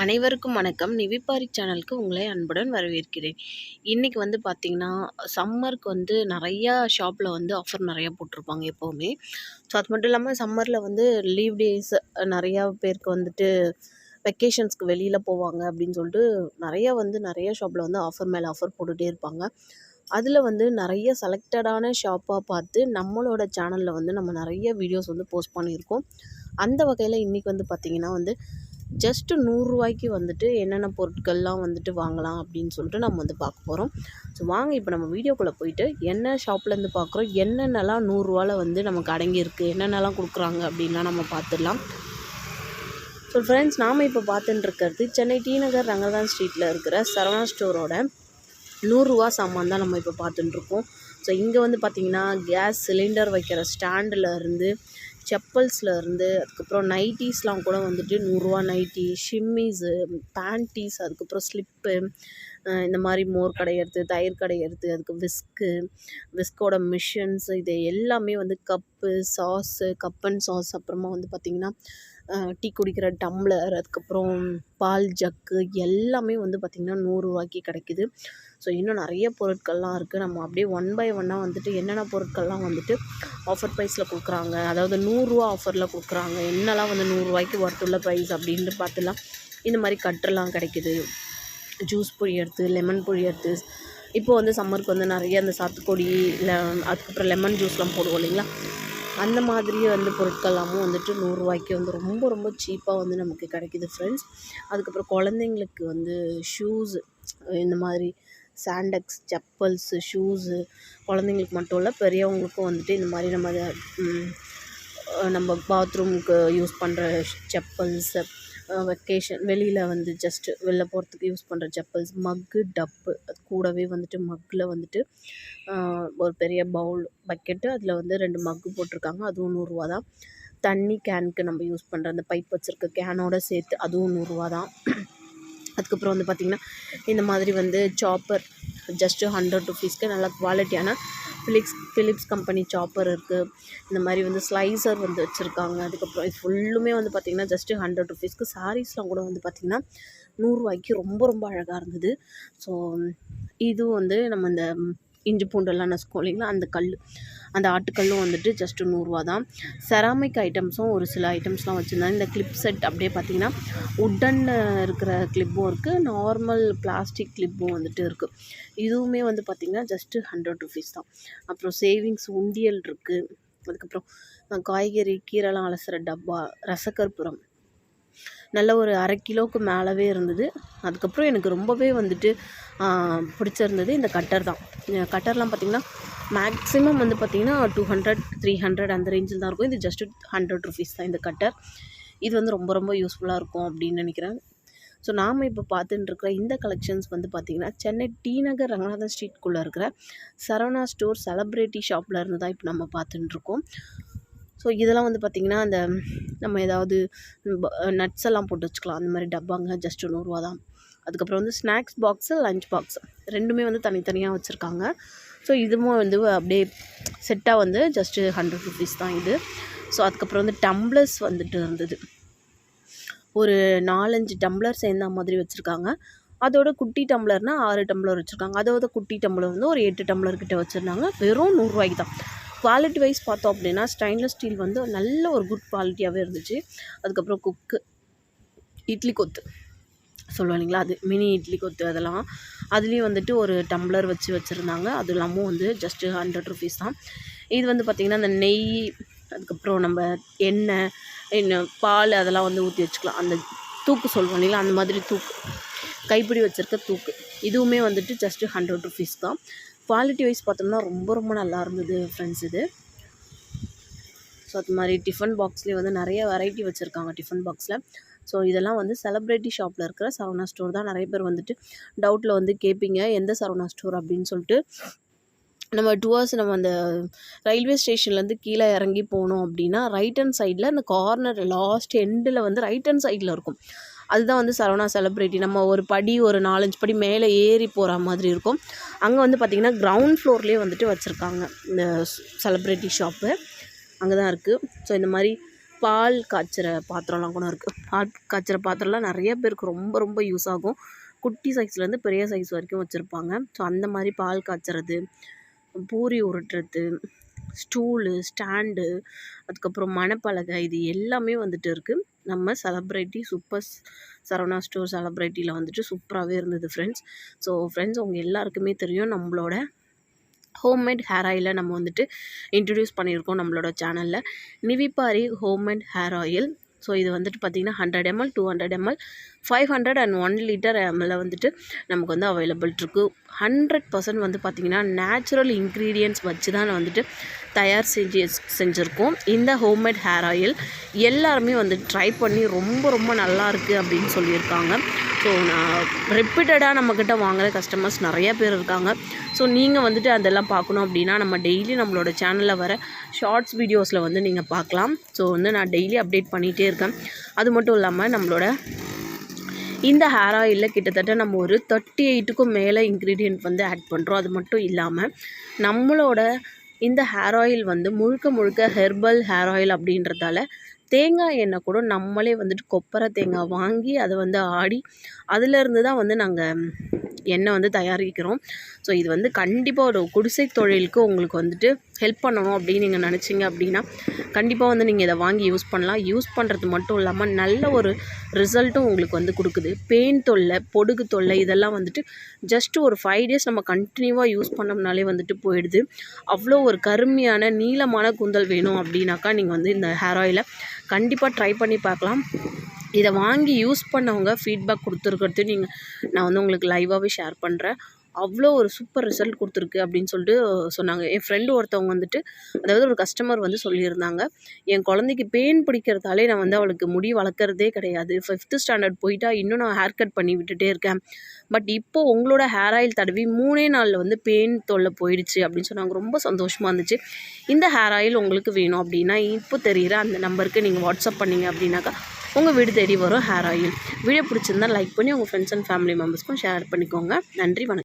அனைவருக்கும் வணக்கம். நிவிப்பாரி சேனலுக்கு உங்களை அன்புடன் வரவேற்கிறேன். இன்றைக்கி வந்து பார்த்திங்கன்னா சம்மருக்கு வந்து நிறையா ஷாப்பில் வந்து ஆஃபர் நிறையா போட்டிருப்பாங்க எப்போவுமே. ஸோ அது மட்டும் இல்லாமல் சம்மரில் வந்து லீவ் டேஸ் நிறையா பேருக்கு வந்துட்டு வெக்கேஷன்ஸ்க்கு வெளியில் போவாங்க அப்படின்னு சொல்லிட்டு நிறையா வந்து நிறைய ஷாப்பில் வந்து ஆஃபர் மேலே ஆஃபர் போட்டுகிட்டே இருப்பாங்க. அதில் வந்து நிறைய செலக்டடான ஷாப்பாக பார்த்து நம்மளோட சேனலில் வந்து நம்ம நிறைய வீடியோஸ் வந்து போஸ்ட் பண்ணியிருக்கோம். அந்த வகையில் இன்றைக்கி வந்து பார்த்திங்கன்னா வந்து ஜஸ்ட்டு நூறுரூவாய்க்கு வந்துட்டு என்னென்ன பொருட்கள்லாம் வந்துட்டு வாங்கலாம் அப்படின்னு சொல்லிட்டு நம்ம வந்து பார்க்க போகிறோம் ஸோ வாங்க இப்போ நம்ம வீடியோக்குள்ளே போயிட்டு என்ன ஷாப்லேருந்து பார்க்குறோம்? என்னென்னலாம் நூறுரூவாவில் வந்து நமக்கு அடங்கியிருக்கு? என்னென்னலாம் கொடுக்குறாங்க அப்படின்லாம் நம்ம பார்த்துடலாம். ஸோ ஃப்ரெண்ட்ஸ் நாம் இப்போ பார்த்துட்டுருக்கிறது சென்னை டி நகர் ரங்கதான் ஸ்ட்ரீட்டில் இருக்கிற சரவணா ஸ்டோரோட நூறுரூவா சாமான் தான் நம்ம இப்போ பார்த்துட்டுருக்கோம். ஸோ இங்கே வந்து பார்த்திங்கன்னா கேஸ் சிலிண்டர் வைக்கிற ஸ்டாண்டில் இருந்து செப்பல்ஸில் இருந்து அதுக்கப்புறம் நைட்டீஸ்லாம் கூட வந்துட்டு நூறுரூவா நைட்டி ஷிம்மிஸு பேண்டீஸ் அதுக்கப்புறம் ஸ்லிப்பு இந்த மாதிரி மோர் கடையிறது தயிர் கடையிறது அதுக்கு விஸ்க்கு விஸ்கோட மிஷின்ஸ் இது எல்லாமே வந்து cup sauce cup and sauce அப்புறமா வந்து பார்த்திங்கன்னா டீ குடிக்கிற டம்ளர் அதுக்கப்புறம் பால் ஜக்கு எல்லாமே வந்து பார்த்திங்கன்னா நூறுரூவாய்க்கு கிடைக்கிது. ஸோ இன்னும் நிறைய பொருட்கள்லாம் இருக்குது நம்ம அப்படியே ஒன் பை ஒன்னாக வந்துட்டு என்னென்ன பொருட்கள்லாம் வந்துட்டு ஆஃபர் ப்ரைஸில் கொடுக்குறாங்க? அதாவது நூறுரூவா ஆஃபரில் கொடுக்குறாங்க. என்னெல்லாம் வந்து நூறுரூவாய்க்கு ஒர்த்துள்ள ப்ரைஸ் அப்படின்ட்டு பார்த்துலாம் இந்த மாதிரி கட்டெல்லாம் கிடைக்கிது. ஜூஸ் புழியறது லெமன் புழியறது இப்போ வந்து சம்மருக்கு வந்து நிறைய அந்த சாத்துக்கொடி இல்லை அதுக்கப்புறம் லெமன் ஜூஸ்லாம் போடுவோம் இல்லைங்களா? அந்த மாதிரி வந்து பொருட்கள்லாமும் வந்துட்டு நூறுரூவாய்க்கு வந்து ரொம்ப ரொம்ப சீப்பாக வந்து நமக்கு கிடைக்கிது ஃப்ரெண்ட்ஸ் அதுக்கப்புறம் குழந்தைங்களுக்கு வந்து ஷூஸு இந்த மாதிரி சாண்டக்ஸ் செப்பல்ஸு ஷூஸு குழந்தைங்களுக்கு மட்டும் இல்லை பெரியவங்களுக்கும் வந்துட்டு இந்த மாதிரி நம்ம நம்ம பாத்ரூமுக்கு யூஸ் பண்ணுற செப்பல்ஸு வெக்கேஷன் வெளியில் வந்து ஜஸ்ட்டு வெளில போகிறதுக்கு யூஸ் பண்ணுற செப்பல்ஸ் மக்கு டப்பு அது கூடவே வந்துட்டு மக்கில் வந்துட்டு ஒரு பெரிய பவுல் பக்கெட்டு அதில் வந்து ரெண்டு மக்கு போட்டிருக்காங்க. அதுவும் நூறுரூவா தான். தண்ணி கேனுக்கு நம்ம யூஸ் பண்ணுற அந்த பைப் வச்சுருக்க கேனோட சேர்த்து அதுவும் நூறுரூவா தான். அதுக்கப்புறம் வந்து பார்த்திங்கன்னா இந்த மாதிரி வந்து சாப்பர் ஜஸ்ட்டு ஹண்ட்ரட் ருபீஸ்க்கு நல்லா குவாலிட்டியான ஃபிலிப்ஸ் ஃபிலிப்ஸ் கம்பெனி சாப்பர் இருக்குது இந்த மாதிரி வந்து ஸ்லைசர் வந்து வச்சுருக்காங்க. அதுக்கப்புறம் இது ஃபுல்லுமே வந்து பார்த்திங்கன்னா ஜஸ்ட்டு ஹண்ட்ரட் ருபீஸ்க்கு சாரீஸ்லாம் கூட வந்து பார்த்திங்கன்னா நூறுரூவாய்க்கு ரொம்ப ரொம்ப அழகாக இருந்தது. ஸோ இதுவும் வந்து நம்ம இந்த இஞ்சி பூண்டெல்லாம் நசுக்கும் இல்லைங்களா? அந்த கல் அந்த ஆட்டுக்கல்லும் வந்துட்டு ஜஸ்ட்டு நூறுரூவா தான். செராமிக் ஐட்டம்ஸும் ஒரு சில ஐட்டம்ஸ்லாம் வச்சுருந்தாங்க. இந்த கிளிப் செட் அப்படியே பார்த்தீங்கன்னா உட்டனில் இருக்கிற கிளிப்பும் இருக்குது நார்மல் பிளாஸ்டிக் கிளிப்பும் வந்துட்டு இருக்குது இதுவுமே வந்து பார்த்திங்கன்னா ஜஸ்ட்டு ஹண்ட்ரட் ருபீஸ் தான். அப்புறம் சேவிங்ஸ் உண்டியல் இருக்குது அதுக்கப்புறம் காய்கறி கீரைலாம் அலசுகிற டப்பா ரசக்கற்பூரம் நல்ல ஒரு அரை கிலோவுக்கு மேலவே இருந்தது. அதுக்கப்புறம் எனக்கு ரொம்பவே வந்துட்டு பிடிச்சிருந்தது இந்த கட்டர் தான். கட்டர்லாம் பார்த்திங்கன்னா மேக்ஸிமம் வந்து பார்த்திங்கன்னா டூ ஹண்ட்ரட் த்ரீ ஹண்ட்ரட் அந்த ரேஞ்சில் தான் இருக்கும். இது ஜஸ்ட்டு ஹண்ட்ரட் ருபீஸ் தான் இந்த கட்டர் இது வந்து ரொம்ப ரொம்ப யூஸ்ஃபுல்லாக இருக்கும் அப்படின்னு நினைக்கிறேன். ஸோ நாம் இப்போ பார்த்துட்டு இருக்கிற இந்த கலெக்ஷன்ஸ் வந்து பார்த்திங்கன்னா சென்னை டி நகர் ரங்கநாதன் ஸ்ட்ரீட்குள்ளே இருக்கிற சரவணா ஸ்டோர் செலப்ரிட்டி ஷாப்பில் இருந்து தான் இப்போ நம்ம பார்த்துட்டுருக்கோம் ஸோ இதெல்லாம் வந்து பார்த்திங்கன்னா அந்த நம்ம ஏதாவது நட்ஸ் எல்லாம் போட்டு வச்சுக்கலாம். அந்த மாதிரி டப்பாங்க ஜஸ்ட்டு நூறுரூவா தான். அதுக்கப்புறம் வந்து ஸ்நாக்ஸ் பாக்ஸு லஞ்ச் பாக்ஸ் ரெண்டுமே வந்து தனித்தனியாக வச்சுருக்காங்க. ஸோ இதுவும் வந்து அப்படியே செட்டாக வந்து ஜஸ்ட்டு ஹண்ட்ரட் ருபீஸ் தான் இது. ஸோ அதுக்கப்புறம் வந்து டம்ளர்ஸ் வந்துட்டு இருந்தது. ஒரு நாலஞ்சு டம்ளர் சேர்ந்த மாதிரி வச்சுருக்காங்க. அதோட குட்டி டம்ளர்னால் ஆறு டம்ளர் வச்சுருக்காங்க. அதோட குட்டி டம்ளர் வந்து ஒரு எட்டு டம்ளர் கிட்ட வச்சுருந்தாங்க. வெறும் நூறுரூவாய்க்கு தான். குவாலிட்டி வைஸ் பார்த்தோம் அப்படின்னா ஸ்டெயின்லெஸ் ஸ்டீல் வந்து நல்ல ஒரு குட் குவாலிட்டியாகவே இருந்துச்சு. அதுக்கப்புறம் குக்கு இட்லி கொத்து. சொல்லுவோம் இல்லைங்களா? அது மினி இட்லி கொத்து அதெல்லாம். அதுலேயும் வந்துட்டு ஒரு டம்ளர் வச்சு வச்சுருந்தாங்க. அது இல்லாமல் வந்து ஜஸ்ட்டு ஹண்ட்ரட் ருபீஸ் தான். இது வந்து பார்த்திங்கன்னா அந்த நெய் அதுக்கப்புறம் நம்ம எண்ணெய் என்ன பால் அதெல்லாம் வந்து ஊற்றி வச்சுக்கலாம். அந்த தூக்கு சொல்லுவோம் இல்லைங்களா? அந்த மாதிரி தூக்கு. கைப்பிடி வச்சுருக்க தூக்கு. இதுவுமே வந்துட்டு ஜஸ்ட்டு ஹண்ட்ரட் ருபீஸ் தான். குவாலிட்டி வைஸ் பார்த்தோம்னா ரொம்ப ரொம்ப நல்லா இருந்தது ஃப்ரெண்ட்ஸ் இது. ஸோ அது மாதிரி டிஃபன் பாக்ஸ்லேயே வந்து நிறைய வெரைட்டி வச்சுருக்காங்க டிஃபன் பாக்ஸில் ஸோ இதெல்லாம் வந்து செலப்ரிட்டி ஷாப்பில் இருக்கிற சரவணா ஸ்டோர் தான். நிறைய பேர் வந்துட்டு டவுட்டில் வந்து கேட்பீங்க எந்த சரவணா ஸ்டோர் அப்படின்னு சொல்லிட்டு நம்ம டூவர்ஸ் நம்ம அந்த ரயில்வே ஸ்டேஷன்லேருந்து கீழே இறங்கி போனோம் அப்படின்னா ரைட் ஹேண்ட் சைடில் அந்த கார்னர் லாஸ்ட் எண்டில் வந்து ரைட் ஹேண்ட் சைடில் இருக்கும். அதுதான் வந்து சரவணா செலிப்ரிட்டி நம்ம ஒரு படி ஒரு நாலஞ்சு படி மேலே ஏறி போகிற மாதிரி இருக்கும். அங்கே வந்து பார்த்திங்கன்னா கிரவுண்ட் ஃப்ளோர்லேயே வந்துட்டு வச்சுருக்காங்க இந்த செலிப்ரிட்டி ஷாப்பு அங்கே தான் இருக்குது ஸோ இந்த மாதிரி பால் காய்ச்சுற பாத்திரம்லாம் கூட இருக்குது பால் காய்ச்சுற பாத்திரம்லாம் நிறைய பேருக்கு ரொம்ப ரொம்ப யூஸ் ஆகும். குட்டி சைஸ்லேருந்து பெரிய சைஸ் வரைக்கும் வச்சுருப்பாங்க. ஸோ அந்த மாதிரி பால் காய்ச்சறது பூரி உருட்டுறது ஸ்டூலு ஸ்டாண்டு அதுக்கப்புறம் மணப்பலகை இது எல்லாமே வந்துட்டு இருக்குது நம்ம செலப்ரிட்டி சூப்பர் சரவணா ஸ்டோர் செலப்ரிட்டியில் வந்துட்டு சூப்பராகவே இருந்தது ஃப்ரெண்ட்ஸ் ஸோ ஃப்ரெண்ட்ஸ் உங்கள் எல்லாருக்குமே தெரியும் நம்மளோட ஹோம்மேட் ஹேர் ஆயிலை நம்ம வந்துட்டு இன்ட்ரடியூஸ் பண்ணியிருக்கோம் நம்மளோட சேனலில் நிவிப்பாரி ஹோம்மேட் ஹேர் ஆயில் ஸோ இது வந்துட்டு பார்த்திங்கன்னா hundred ML two hundred ML five hundred and one litre ML வந்துட்டு நமக்கு வந்து அவைலபிள் இருக்குது ஹண்ட்ரட் பர்சன்ட் வந்து பார்த்திங்கன்னா நேச்சுரல் இன்க்ரீடியன்ட்ஸ் வச்சு தான் வந்துட்டு தயார் செஞ்சு செஞ்சுருக்கோம். இந்த ஹோம்மேட் ஹேர் ஆயில் எல்லாருமே வந்து ட்ரை பண்ணி ரொம்ப ரொம்ப நல்லா இருக்குது அப்படின்னு சொல்லியிருக்காங்க. ஸோ நான் ரிப்பீட்டடாக நம்மக்கிட்ட வாங்குகிற கஸ்டமர்ஸ் நிறைய பேர் இருக்காங்க. ஸோ நீங்கள் வந்துட்டு அதெல்லாம் பார்க்கணும் அப்படின்னா நம்ம டெய்லி நம்மளோட சேனலில் வர ஷார்ட்ஸ் வீடியோஸில் வந்து நீங்கள் பார்க்கலாம். ஸோ வந்து நான் டெய்லி அப்டேட் பண்ணிகிட்டே இருக்கேன். அது மட்டும் இல்லாமல் நம்மளோட இந்த ஹேர் ஆயிலில் கிட்டத்தட்ட நம்ம ஒரு தேர்ட்டி எயிட்டுக்கும் மேலே இன்க்ரீடியன்ட் வந்து ஆட் பண்ணுறோம் அது மட்டும் இல்லாமல் நம்மளோட இந்த ஹேர் ஆயில் வந்து முழுக்க முழுக்க ஹெர்பல் ஹேர் ஆயில் அப்படின்றதால தேங்காய் எண்ணெய் கூட நம்மளே வந்துட்டு கொப்பரை தேங்காய் வாங்கி அதை வந்து ஆடி அதிலேருந்து தான் வந்து நாங்கள் எண்ணெய் வந்து தயாரிக்கிறோம். ஸோ இது வந்து கண்டிப்பாக ஒரு குடிசை தொழிலுக்கு உங்களுக்கு வந்துட்டு ஹெல்ப் பண்ணணும் அப்படின்னு நீங்கள் நினச்சிங்க அப்படின்னா கண்டிப்பாக வந்து நீங்கள் இதை வாங்கி யூஸ் பண்ணலாம். யூஸ் பண்ணுறது மட்டும் இல்லாமல் நல்ல ஒரு ரிசல்ட்டும் உங்களுக்கு வந்து கொடுக்குது. பெயின் தொல்லை பொடுகு தொல்லை இதெல்லாம் வந்துட்டு ஜஸ்ட் ஒரு ஃபைவ் டேஸ் நம்ம கண்டினியூவாக யூஸ் பண்ணோம்னாலே வந்துட்டு போயிடுது. அவ்வளோ ஒரு கருமையான நீளமான கூந்தல் வேணும் அப்படின்னாக்கா நீங்கள் வந்து இந்த ஹேர் ஆயிலை கண்டிப்பாக ட்ரை பண்ணி பார்க்கலாம். இதை வாங்கி யூஸ் பண்ணவங்க ஃபீட்பேக் கொடுத்துருக்கிறது நீங்கள் நான் வந்து உங்களுக்கு லைவாகவே ஷேர் பண்ணுறேன் அவ்வளோ ஒரு சூப்பர் ரிசல்ட் கொடுத்துருக்கு அப்படின்னு சொல்லிட்டு சொன்னாங்க. என் ஃப்ரெண்டு ஒருத்தவங்க வந்துட்டு அதாவது ஒரு கஸ்டமர் வந்து சொல்லியிருந்தாங்க. என் குழந்தைக்கு பெயின் பிடிக்கிறதாலே நான் வந்து அவளுக்கு முடி வளர்க்குறதே கிடையாது. ஃபிஃப்த்து ஸ்டாண்டர்ட் போயிட்டா இன்னும் நான் ஹேர் கட் பண்ணி விட்டுட்டே இருக்கேன். பட் இப்போ உங்களோட ஹேர் ஆயில் தடவி மூணே நாளில் வந்து பெயின் தொல்லை போயிடுச்சு அப்படின்னு சொன்னாங்க. ரொம்ப சந்தோஷமாக இருந்துச்சு. இந்த ஹேர் ஆயில் உங்களுக்கு வேணும் அப்படின்னா இப்போ தெரிகிற அந்த நம்பருக்கு நீங்கள் வாட்ஸ்அப் பண்ணீங்க அப்படின்னாக்கா உங்கள் வீடு தேடி வரும் ஹேர் ஆயில் வீடியோ பிடிச்சிருந்தா லைக் பண்ணி உங்கள் ஃப்ரெண்ட்ஸ் அண்ட் ஃபேமிலி மெம்பர்ஸ்க்கும் ஷேர் பண்ணிக்கோங்க. நன்றி வணக்கம்.